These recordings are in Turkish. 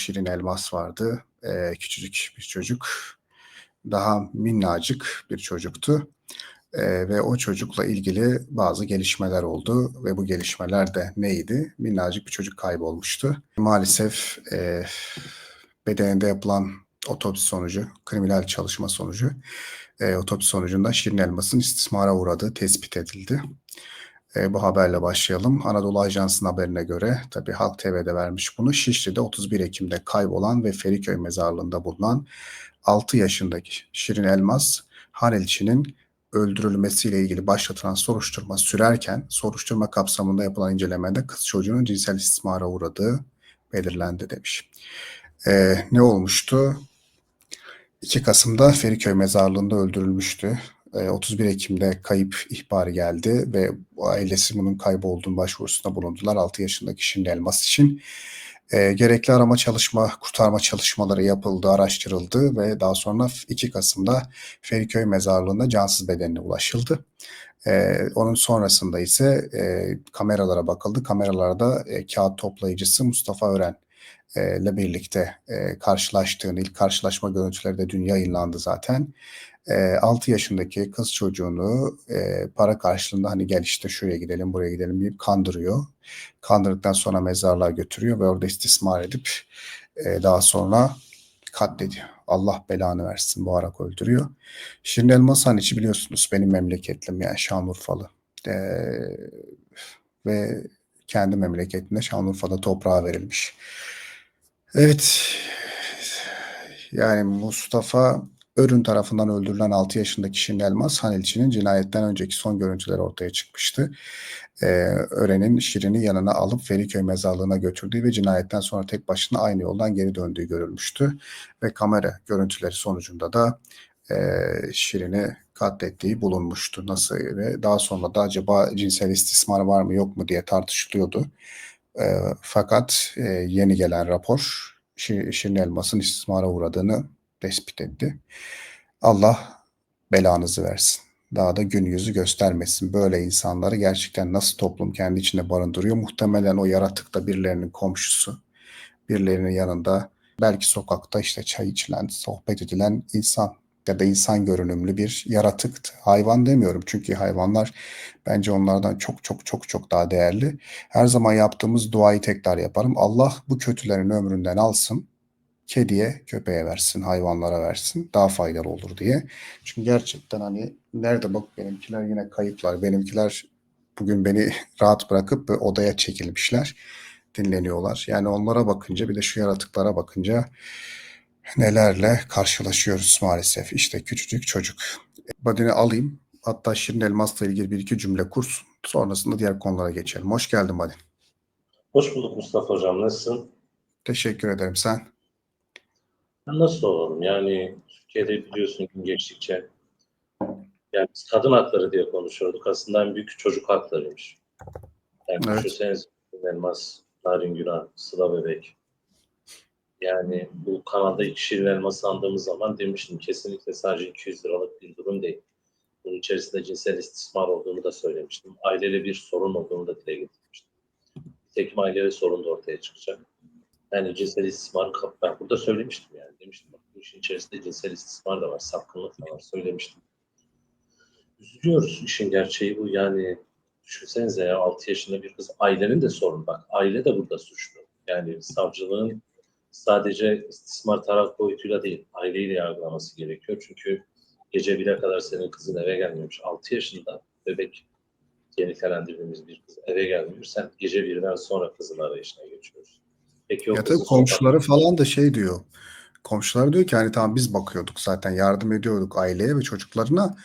Şirin Elmas vardı. Ee, küçücük bir çocuk. Daha minnacık bir çocuktu. Ee, ve o çocukla ilgili bazı gelişmeler oldu ve bu gelişmeler de neydi? Minnacık bir çocuk kaybolmuştu. Maalesef e, bedeninde yapılan otopsi sonucu, kriminal çalışma sonucu, e, otopsi sonucunda Şirin Elmas'ın istismara uğradığı tespit edildi. E, bu haberle başlayalım. Anadolu Ajansı'nın haberine göre, tabii Halk TV'de vermiş bunu, Şişli'de 31 Ekim'de kaybolan ve Feriköy mezarlığında bulunan 6 yaşındaki Şirin Elmas, Hanelçi'nin öldürülmesiyle ilgili başlatılan soruşturma sürerken, soruşturma kapsamında yapılan incelemede kız çocuğunun cinsel istismara uğradığı belirlendi demiş. E, ne olmuştu? 2 Kasım'da Feriköy mezarlığında öldürülmüştü. 31 Ekim'de kayıp ihbarı geldi ve ailesi bunun kaybolduğunu başvurusunda bulundular 6 yaşındaki Şirin Elmas için. E, gerekli arama çalışma, kurtarma çalışmaları yapıldı, araştırıldı ve daha sonra 2 Kasım'da Feriköy mezarlığında cansız bedenine ulaşıldı. E, onun sonrasında ise e, kameralara bakıldı. Kameralarda e, kağıt toplayıcısı Mustafa Ören ile birlikte e, karşılaştığını, ilk karşılaşma görüntüleri de dün yayınlandı zaten. E, 6 yaşındaki kız çocuğunu e, para karşılığında hani gel işte şuraya gidelim buraya gidelim deyip kandırıyor. Kandırdıktan sonra mezarlığa götürüyor ve orada istismar edip e, daha sonra katlediyor. Allah belanı versin boğarak öldürüyor. Şirin Elmas Haniç'i biliyorsunuz benim memleketlim yani Şanlıurfalı. E, ve kendi memleketinde Şanlıurfa'da toprağa verilmiş. Evet. Yani Mustafa Örün tarafından öldürülen 6 yaşındaki Şirin Elmas Hanilçi'nin cinayetten önceki son görüntüleri ortaya çıkmıştı. Ee, Ören'in Şirin'i yanına alıp Feriköy mezarlığına götürdüğü ve cinayetten sonra tek başına aynı yoldan geri döndüğü görülmüştü. Ve kamera görüntüleri sonucunda da e, Şirin'i katlettiği bulunmuştu. Nasıl ve daha sonra da acaba cinsel istismar var mı yok mu diye tartışılıyordu. E, fakat e, yeni gelen rapor Şir, Şirin Elmas'ın istismara uğradığını tespit etti. Allah belanızı versin. Daha da gün yüzü göstermesin. Böyle insanları gerçekten nasıl toplum kendi içinde barındırıyor? Muhtemelen o yaratık da birilerinin komşusu. Birilerinin yanında belki sokakta işte çay içilen, sohbet edilen insan ya da insan görünümlü bir yaratıktı. Hayvan demiyorum çünkü hayvanlar bence onlardan çok çok çok çok daha değerli. Her zaman yaptığımız duayı tekrar yaparım. Allah bu kötülerin ömründen alsın. Kediye, köpeğe versin, hayvanlara versin. Daha faydalı olur diye. Çünkü gerçekten hani nerede bak benimkiler yine kayıplar. Benimkiler bugün beni rahat bırakıp odaya çekilmişler. Dinleniyorlar. Yani onlara bakınca bir de şu yaratıklara bakınca nelerle karşılaşıyoruz maalesef. İşte küçücük çocuk. Badini alayım. Hatta Şirin Elmas'la ilgili bir iki cümle kursun. Sonrasında diğer konulara geçelim. Hoş geldin Badin. Hoş bulduk Mustafa Hocam. Nasılsın? Teşekkür ederim. Sen? Ben nasıl olalım? Yani Türkiye'de biliyorsun gün geçtikçe yani biz kadın hakları diye konuşuyorduk. Aslında en büyük çocuk haklarıymış. Yani Evet. düşünsenize Elmas, Narin Güran, Sıla Bebek. Yani bu kanalda iki şirin elması andığımız zaman demiştim kesinlikle sadece 200 liralık bir durum değil. Bunun içerisinde cinsel istismar olduğunu da söylemiştim. Aileyle bir sorun olduğunu da dile getirmiştim. Tekim aileyle sorun da ortaya çıkacak. Yani cinsel istismarın kap ben burada söylemiştim yani demiştim bak bu işin içerisinde cinsel istismar da var, sapkınlık da var söylemiştim. Üzülüyoruz işin gerçeği bu yani düşünsenize ya 6 yaşında bir kız ailenin de sorunu bak aile de burada suçlu. Yani savcılığın sadece istismar taraf boyutuyla değil aileyi de yargılaması gerekiyor. Çünkü gece bire kadar senin kızın eve gelmemiş. 6 yaşında bebek yeni nitelendirdiğimiz bir kız eve gelmiyor. Sen gece birden sonra kızın arayışına geçiyorsun. Peki Ya tabii komşuları sokak- falan da şey diyor. Komşular diyor ki hani tamam biz bakıyorduk zaten yardım ediyorduk aileye ve çocuklarına.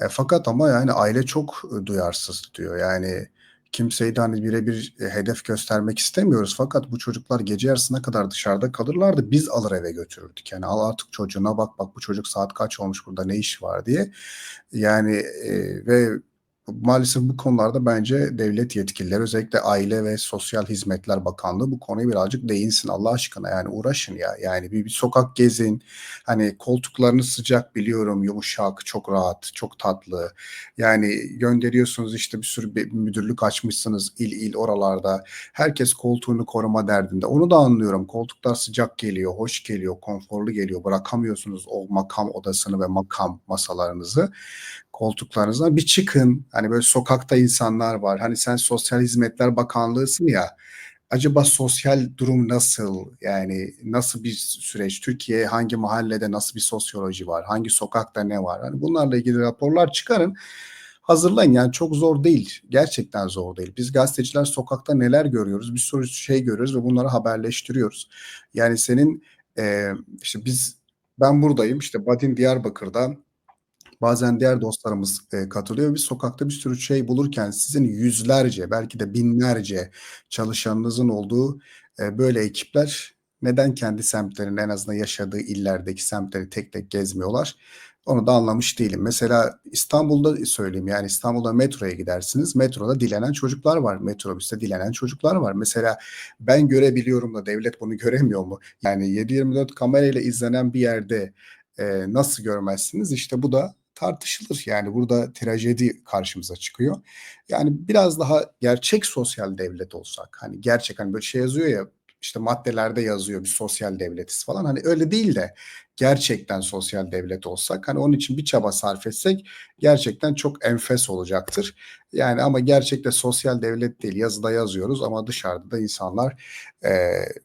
E, fakat ama yani aile çok e, duyarsız diyor. Yani kimseyi de hani birebir e, hedef göstermek istemiyoruz. Fakat bu çocuklar gece yarısına kadar dışarıda kalırlardı. Biz alır eve götürürdük. Yani al artık çocuğuna bak bak bu çocuk saat kaç olmuş burada ne iş var diye. Yani e, ve maalesef bu konularda bence devlet yetkilileri özellikle Aile ve Sosyal Hizmetler Bakanlığı bu konuya birazcık değinsin Allah aşkına. Yani uğraşın ya. Yani bir, bir sokak gezin. Hani koltuklarını sıcak biliyorum. Yumuşak çok rahat çok tatlı. Yani gönderiyorsunuz işte bir sürü bir müdürlük açmışsınız il il oralarda. Herkes koltuğunu koruma derdinde. Onu da anlıyorum. Koltuklar sıcak geliyor hoş geliyor konforlu geliyor. Bırakamıyorsunuz o makam odasını ve makam masalarınızı koltuklarınızdan bir çıkın. Hani böyle sokakta insanlar var. Hani sen Sosyal Hizmetler Bakanlığısın ya. Acaba sosyal durum nasıl? Yani nasıl bir süreç? Türkiye hangi mahallede nasıl bir sosyoloji var? Hangi sokakta ne var? Hani bunlarla ilgili raporlar çıkarın. Hazırlayın yani çok zor değil. Gerçekten zor değil. Biz gazeteciler sokakta neler görüyoruz? Bir sürü şey görüyoruz ve bunları haberleştiriyoruz. Yani senin e, işte biz ben buradayım işte Badin Diyarbakır'da Bazen diğer dostlarımız e, katılıyor. Biz sokakta bir sürü şey bulurken sizin yüzlerce belki de binlerce çalışanınızın olduğu e, böyle ekipler neden kendi semtlerinin en azından yaşadığı illerdeki semtleri tek tek gezmiyorlar? Onu da anlamış değilim. Mesela İstanbul'da söyleyeyim yani İstanbul'da metroya gidersiniz. Metroda dilenen çocuklar var. Metrobüste dilenen çocuklar var. Mesela ben görebiliyorum da devlet bunu göremiyor mu? Yani 7-24 kamerayla izlenen bir yerde e, nasıl görmezsiniz? İşte bu da tartışılır. Yani burada trajedi karşımıza çıkıyor. Yani biraz daha gerçek sosyal devlet olsak hani gerçek hani böyle şey yazıyor ya işte maddelerde yazıyor bir sosyal devletiz falan hani öyle değil de gerçekten sosyal devlet olsak hani onun için bir çaba sarf etsek gerçekten çok enfes olacaktır. Yani ama gerçekte sosyal devlet değil yazıda yazıyoruz ama dışarıda da insanlar e,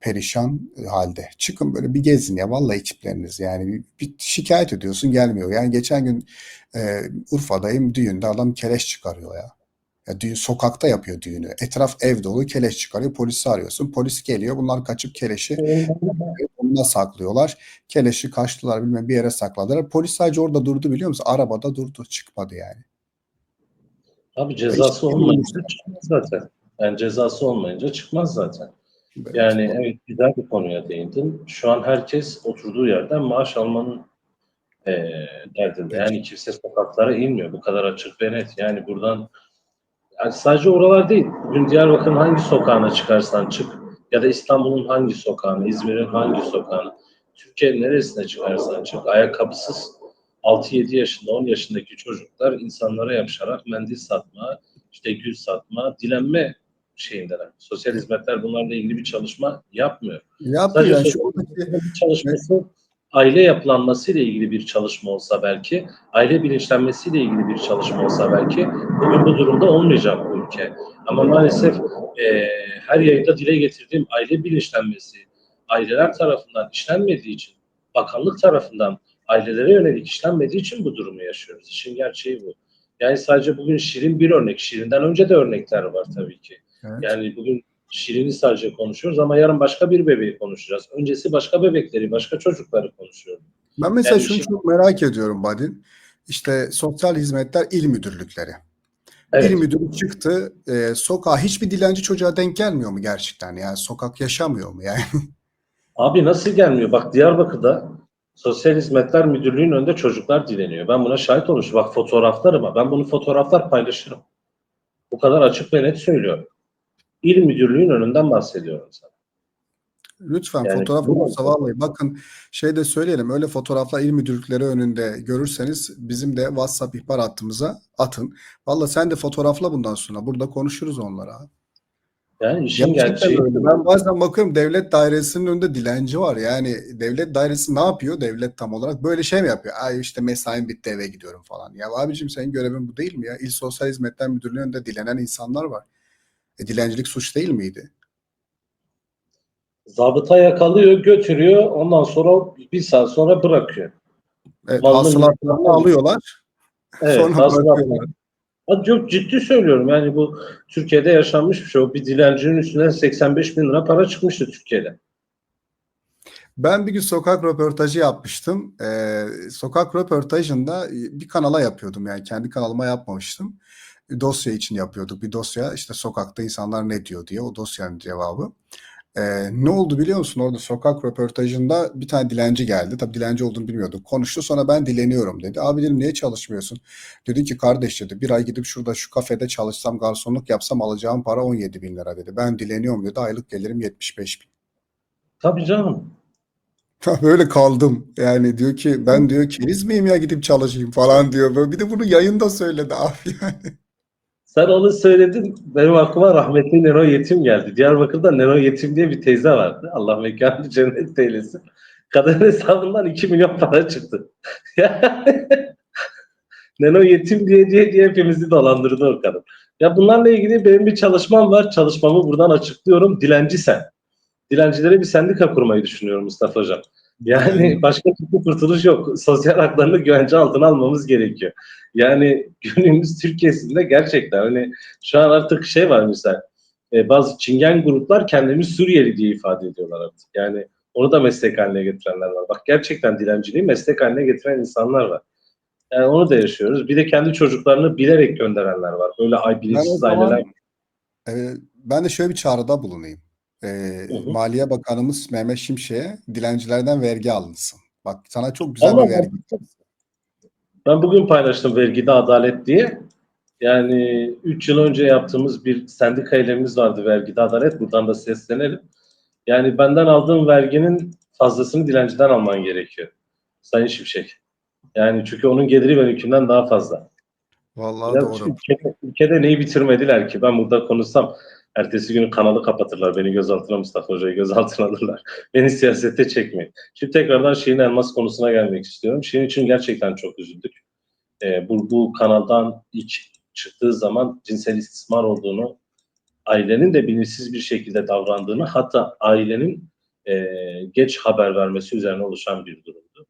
perişan halde. Çıkın böyle bir gezin ya vallahi ekipleriniz yani bir, bir şikayet ediyorsun gelmiyor. Yani geçen gün e, Urfa'dayım düğünde adam keleş çıkarıyor ya. Ya düğün sokakta yapıyor düğünü. Etraf ev dolu keleş çıkarıyor. Polisi arıyorsun. Polis geliyor. Bunlar kaçıp keleşi onunla saklıyorlar. Keleşi kaçtılar bilmem bir yere sakladılar. Polis sadece orada durdu biliyor musun? Arabada durdu. Çıkmadı yani. Abi cezası İşte- olmayınca çıkmaz zaten. Yani cezası olmayınca çıkmaz zaten. Yani bir- evet güzel bir konuya değindin. Şu an herkes oturduğu yerden maaş almanın eee derdinde. Yani kimse sokaklara inmiyor. Bu kadar açık ve net. Yani buradan yani sadece oralar değil. Bugün Diyarbakır'ın hangi sokağına çıkarsan çık ya da İstanbul'un hangi sokağına, İzmir'in hangi sokağına, Türkiye'nin neresine çıkarsan çık, ayakkabısız 6-7 yaşında, 10 yaşındaki çocuklar insanlara yapışarak mendil satma, işte gül satma, dilenme şeyindeler. Sosyal hizmetler bunlarla ilgili bir çalışma yapmıyor. Yapıyor Sadece yani şu çalışması aile yapılanmasıyla ilgili bir çalışma olsa belki, aile bilinçlenmesiyle ilgili bir çalışma olsa belki bugün bu durumda olmayacak bu ülke. Ama maalesef e, her yayında dile getirdiğim aile bilinçlenmesi aileler tarafından işlenmediği için, bakanlık tarafından ailelere yönelik işlenmediği için bu durumu yaşıyoruz. İşin gerçeği bu. Yani sadece bugün Şirin bir örnek. Şirin'den önce de örnekler var tabii ki. Evet. Yani bugün Şirin'i sadece konuşuyoruz ama yarın başka bir bebeği konuşacağız. Öncesi başka bebekleri, başka çocukları konuşuyoruz. Ben mesela Yani şunu şimdi- çok merak ediyorum Badin. İşte sosyal hizmetler il müdürlükleri. Evet. İl müdürü çıktı. E, sokağa hiçbir dilenci çocuğa denk gelmiyor mu gerçekten? Yani sokak yaşamıyor mu yani? Abi nasıl gelmiyor? Bak Diyarbakır'da Sosyal Hizmetler Müdürlüğü'nün önünde çocuklar dileniyor. Ben buna şahit olmuşum. Bak fotoğraflarım var. Ben bunu fotoğraflar paylaşırım. Bu kadar açık ve net söylüyorum. İl Müdürlüğü'nün önünden bahsediyorum sana. Lütfen Yani fotoğraf olursa vallahi bakın şey de söyleyelim öyle fotoğraflar il müdürlükleri önünde görürseniz bizim de WhatsApp ihbar hattımıza atın. Vallahi sen de fotoğrafla bundan sonra burada konuşuruz onlara. Yani işin gerçeği öyle. Ben bazen bakıyorum devlet dairesinin önünde dilenci var. Yani devlet dairesi ne yapıyor? Devlet tam olarak böyle şey mi yapıyor? Ay işte mesaim bitti eve gidiyorum falan. Ya abicim senin görevin bu değil mi ya? İl Sosyal Hizmetler Müdürlüğü'nün önünde dilenen insanlar var. E, dilencilik suç değil miydi? zabıta yakalıyor, götürüyor. Ondan sonra bir saat sonra bırakıyor. Evet, hasılatlarını alıyorlar. Evet, sonra Çok ciddi söylüyorum. Yani bu Türkiye'de yaşanmış bir şey. Bir dilencinin üstünden 85 bin lira para çıkmıştı Türkiye'de. Ben bir gün sokak röportajı yapmıştım. Ee, sokak röportajında bir kanala yapıyordum yani kendi kanalıma yapmamıştım. Dosya için yapıyorduk. Bir dosya işte sokakta insanlar ne diyor diye o dosyanın cevabı. Ee, ne oldu biliyor musun? Orada sokak röportajında bir tane dilenci geldi. Tabii dilenci olduğunu bilmiyorduk. Konuştu sonra ben dileniyorum dedi. Abi dedim niye çalışmıyorsun? Dedi ki kardeş dedi bir ay gidip şurada şu kafede çalışsam garsonluk yapsam alacağım para 17 bin lira dedi. Ben dileniyorum dedi. Aylık gelirim 75 bin. Tabii canım. Böyle kaldım. Yani diyor ki ben diyor keriz miyim ya gidip çalışayım falan diyor. Böyle Bir de bunu yayında söyledi abi yani. Sen onu söyledin. Benim aklıma rahmetli Nero Yetim geldi. Diyarbakır'da Nero Yetim diye bir teyze vardı. Allah mekanı cennet eylesin. Kadın hesabından 2 milyon para çıktı. Nero Yetim diye diye diye hepimizi dolandırdı o kadın. Ya bunlarla ilgili benim bir çalışmam var. Çalışmamı buradan açıklıyorum. Dilenci sen. Dilencilere bir sendika kurmayı düşünüyorum Mustafa Hocam. Yani başka türlü kurtuluş yok. Sosyal haklarını güvence altına almamız gerekiyor. Yani günümüz Türkiye'sinde gerçekten hani şu an artık şey var mesela e, bazı çingen gruplar kendini Suriyeli diye ifade ediyorlar artık. Yani onu da meslek haline getirenler var. Bak gerçekten dilenciliği meslek haline getiren insanlar var. Yani onu da yaşıyoruz. Bir de kendi çocuklarını bilerek gönderenler var. Böyle ay bilinçsiz aileler. e, ben de şöyle bir çağrıda bulunayım. E, hı. Maliye Bakanımız Mehmet Şimşek'e dilencilerden vergi alınsın. Bak sana çok güzel Allah bir vergi. Ben bugün paylaştım vergide adalet diye. Yani 3 yıl önce yaptığımız bir sendika eylemimiz vardı vergide adalet. Buradan da seslenelim. Yani benden aldığım verginin fazlasını dilenciden alman gerekiyor. Sayın Şimşek. Yani çünkü onun geliri benimkinden daha fazla. Vallahi Ya doğru. Ülkede, ülkede neyi bitirmediler ki? Ben burada konuşsam ertesi günü kanalı kapatırlar. Beni gözaltına Mustafa Hoca'yı gözaltına alırlar. Beni siyasete çekmeyin. Şimdi tekrardan Şirin Elmas konusuna gelmek istiyorum. Şirin için gerçekten çok üzüldük. Ee, bu, bu kanaldan ilk çıktığı zaman cinsel istismar olduğunu, ailenin de bilinçsiz bir şekilde davrandığını, hatta ailenin e, geç haber vermesi üzerine oluşan bir durumdu.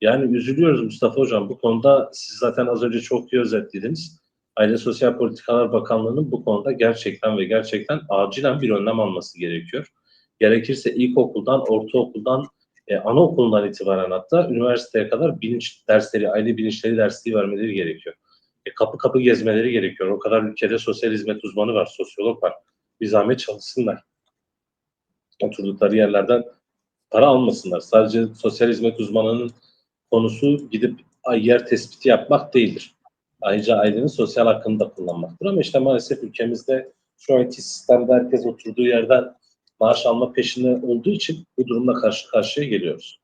Yani üzülüyoruz Mustafa Hocam. Bu konuda siz zaten az önce çok iyi özetlediniz. Aile Sosyal Politikalar Bakanlığı'nın bu konuda gerçekten ve gerçekten acilen bir önlem alması gerekiyor. Gerekirse ilkokuldan, ortaokuldan, e, anaokulundan itibaren hatta üniversiteye kadar bilinç dersleri, aile bilinçleri dersliği vermeleri gerekiyor. E, kapı kapı gezmeleri gerekiyor. O kadar ülkede sosyal hizmet uzmanı var, sosyolog var. Bir zahmet çalışsınlar. Oturdukları yerlerden para almasınlar. Sadece sosyal hizmet uzmanının konusu gidip yer tespiti yapmak değildir. Ayrıca ailenin sosyal hakkını da kullanmaktır. Ama işte maalesef ülkemizde şu anki sistemde herkes oturduğu yerden maaş alma peşinde olduğu için bu durumla karşı karşıya geliyoruz.